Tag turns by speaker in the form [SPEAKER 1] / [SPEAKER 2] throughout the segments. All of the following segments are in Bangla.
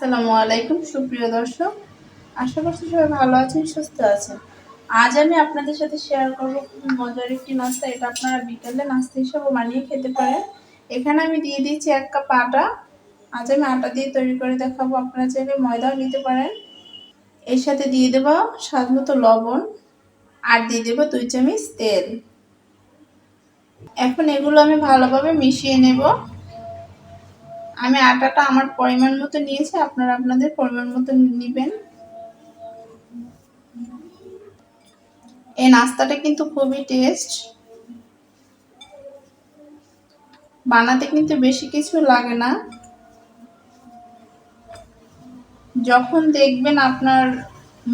[SPEAKER 1] আসসালামু আলাইকুম, সুপ্রিয় দর্শক। আশা করছি সবাই ভালো আছেন, সুস্থ আছেন। আজ আমি আপনাদের সাথে শেয়ার করব খুবই মজার একটি নাস্তা। এটা আপনারা বিকেলে নাস্তা হিসেবে বানিয়ে খেতে পারেন। এখানে আমি দিয়ে দিচ্ছি এক কাপ আটা। আজ আমি আটা দিয়ে তৈরি করে দেখাবো। আপনারা চাইলে ময়দাও নিতে পারেন। এর সাথে দিয়ে দেব স্বাদ মতো লবণ আর দিয়ে দেবো দুই চামচ তেল। এখন এগুলো আমি ভালোভাবে মিশিয়ে নেব। আমি আটাটা আমার পরিমাণ মতো নিয়েছি, আপনারা আপনাদের পরিমাণ মতো নেবেন। এই নাস্তাটা কিন্তু খুবই টেস্ট বানাতে কিন্তু বেশি কিছু লাগে না। যখন দেখবেন আপনার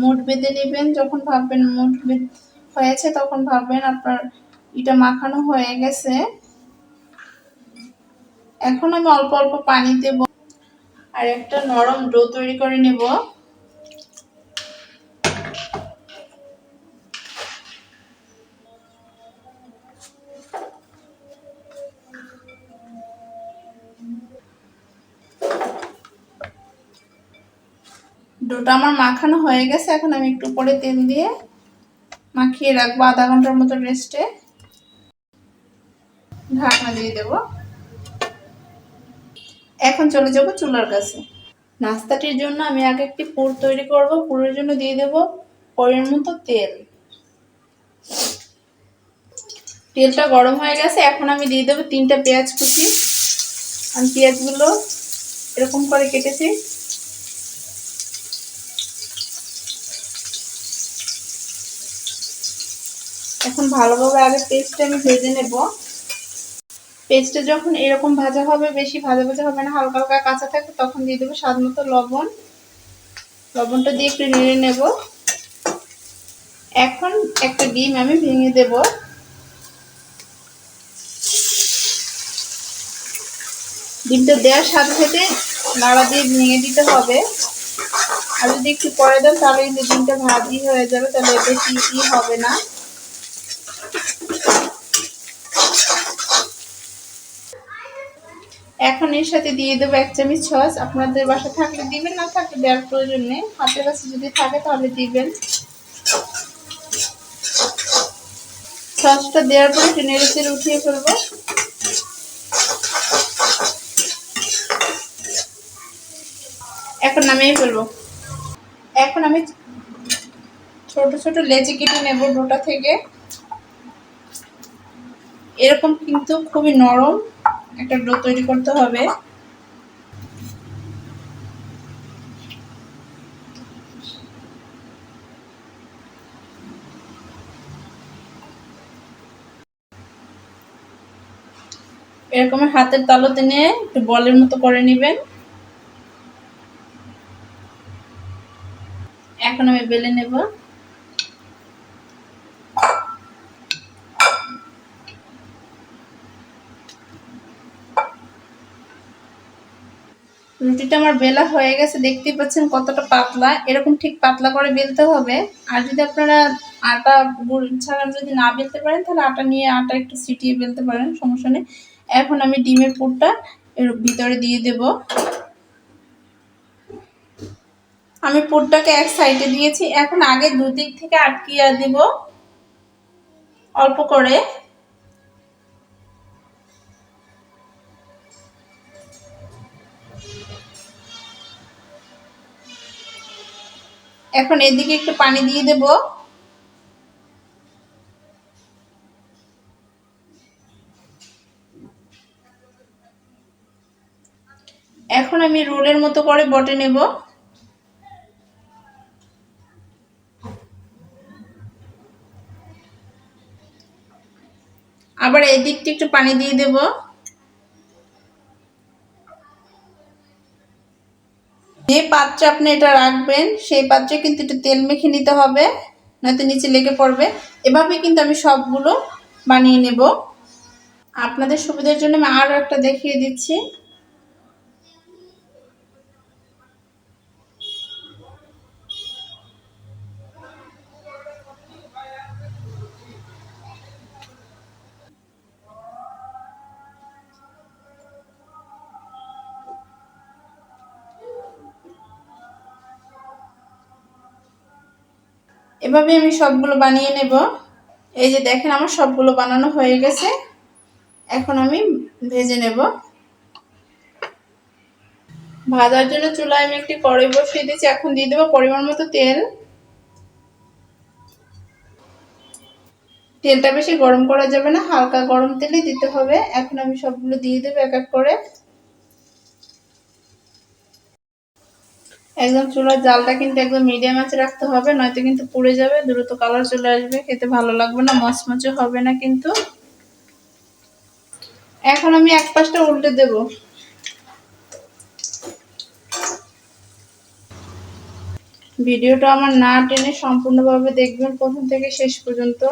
[SPEAKER 1] মুড বেঁধে নেবেন, যখন ভাববেন মুড হয়েছে, তখন ভাববেন আপনার এটা মাখানো হয়ে গেছে। এখন আমি অল্প অল্প পানি দেব আর একটা নরম ডো তৈরি করে নেব। ডোটা আমার মাখানো হয়ে গেছে, এখন আমি একটু পরে তেল দিয়ে মাখিয়ে রাখব আধা ঘণ্টার মতো রেস্টে। ঢাকনা দিয়ে দেবো। এখন চলে যাব চুলার কাছে। নাস্তাটির জন্য আমি আগে একটি পুর তৈরি করব। পুরের জন্য দিয়ে দেব পরের মতো তেল। তেলটা গরম হয়ে গেছে, এখন আমি দিয়ে দেবো তিনটা পেঁয়াজ কুচি। আমি পেঁয়াজগুলো এরকম করে কেটেছি। এখন ভালোভাবে আগে পেস্টটা আমি ভেজে নেব। পেস্টটা যখন এরকম ভাজা হবে, বেশি ভাজা ভাজা হবে না, হালকা হালকা কাঁচা থাকবে, তখন দিয়ে দেবো স্বাদ মতো লবণ। লবণটা দিয়ে একটু নেড়ে নেব। এখন একটা ডিম আমি ভেঙে দেব। ডিমটা দেওয়ার সাথে সাথে নাড়া দিয়ে ভেঙে দিতে হবে। আর যদি একটু পরে দেন, তাহলে কিন্তু ডিমটা ভাজি হয়ে যাবে, তাহলে বেশি হবে না। এখন এর সাথে দিয়ে দেবো এক চামচ সস। আপনাদের বাসা থাকলে দিবেন, না থাকলে দেওয়ার প্রয়োজন নেই। হাতের কাছে যদি থাকে তাহলে দিবেন। সসটা দেওয়ার পরে একটু নেড়ে উঠিয়ে ফেলব। এখন নামিয়ে ফেলব। এখন আমি ছোট ছোট লেচি কেটে নেব ডোটা থেকে। এরকম কিন্তু খুবই নরম। একটা ডো তৈরি করতে হবে। এরকম হাতের তালুতে নিয়ে একটু বলের মতো করে নেবেন। এখন আমি বেলে নেব। রুটিটা আমার বেলা হয়ে গেছে, দেখতেই পাচ্ছেন কতটা পাতলা। এরকম ঠিক পাতলা করে বেলতে হবে। আর যদি আপনারা আটা ছাড়া যদি না বেলতে পারেন, তাহলে আটা নিয়ে আটা একটু ছিটিয়ে বেলতে পারেন, সমস্যা নেই। এখন আমি ডিমের পুরটা এর ভিতরে দিয়ে দেব। আমি পুরটাকে এক সাইডে দিয়েছি। এখন আগে দুদিক থেকে আটকিয়ে দেব। অল্প করে। এখন এদিকে একটু পানি দিয়ে দেব। এখন আমি রোলের মতো করে বটে নেব। আবার এদিকটি একটু পানি দিয়ে দেবো। যে পাত্রে আপনি এটা রাখবেন, সেই পাত্রে কিন্তু একটু তেল মেখে নিতে হবে, নয়তো নিচে লেগে পড়বে। এভাবে কিন্তু আমি সবগুলো বানিয়ে নেব। আপনাদের সুবিধার জন্য আমি আরও একটা দেখিয়ে দিচ্ছি। এভাবে আমি সবগুলো বানিয়ে নেব। এই যে দেখেন আমার সবগুলো বানানো হয়ে গেছে। এখন আমি ভেজে নেব। ভাজার জন্য চুলায় আমি একটি কড়াই বসিয়ে দিয়েছি। এখন দিয়ে দেবো পরিমাণ মতো তেল। তেলটা বেশি গরম করা যাবে না, হালকা গরম তেলে দিতে হবে। এখন আমি সবগুলো দিয়ে দেবো এক এক করে। একদম চুলার জালটা কিন্তু একদম মিডিয়াম আঁচে রাখতে হবে, নয়তো কিন্তু পুড়ে যাবে, দ্রুত কালার চলে আসবে, খেতে ভালো লাগবে না, মচমচে হবে না কিন্তু। এখন আমি এক পাশটা উল্টে দেব। ভিডিওটা আমার না টেনে সম্পূর্ণভাবে দেখবেন প্রথম থেকে শেষ পর্যন্ত।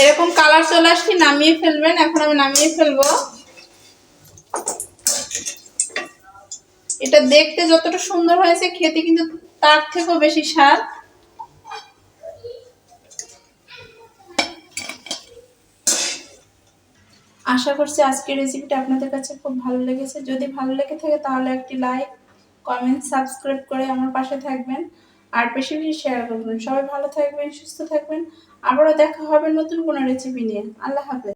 [SPEAKER 1] এরকম কালার চলে আসলে নামিয়ে ফেলবেন, এখন আমি নামিয়ে ফেলব। এটা দেখতে যতটা সুন্দর হয়েছে, খেতে কিন্তু তার থেকেও বেশি স্বাদ। আশা করছি আজকের রেসিপিটা আপনাদের কাছে খুব ভালো লেগেছে। যদি ভালো লেগে থাকে তাহলে একটি লাইক কমেন্ট সাবস্ক্রাইব করে আমার পাশে থাকবেন। আর বেশি বেশি শেয়ার করবেন। সবাই ভালো থাকবেন, সুস্থ থাকবেন। আবারও দেখা হবে নতুন কোনো রেসিপি নিয়ে। আল্লাহ হাফেজ।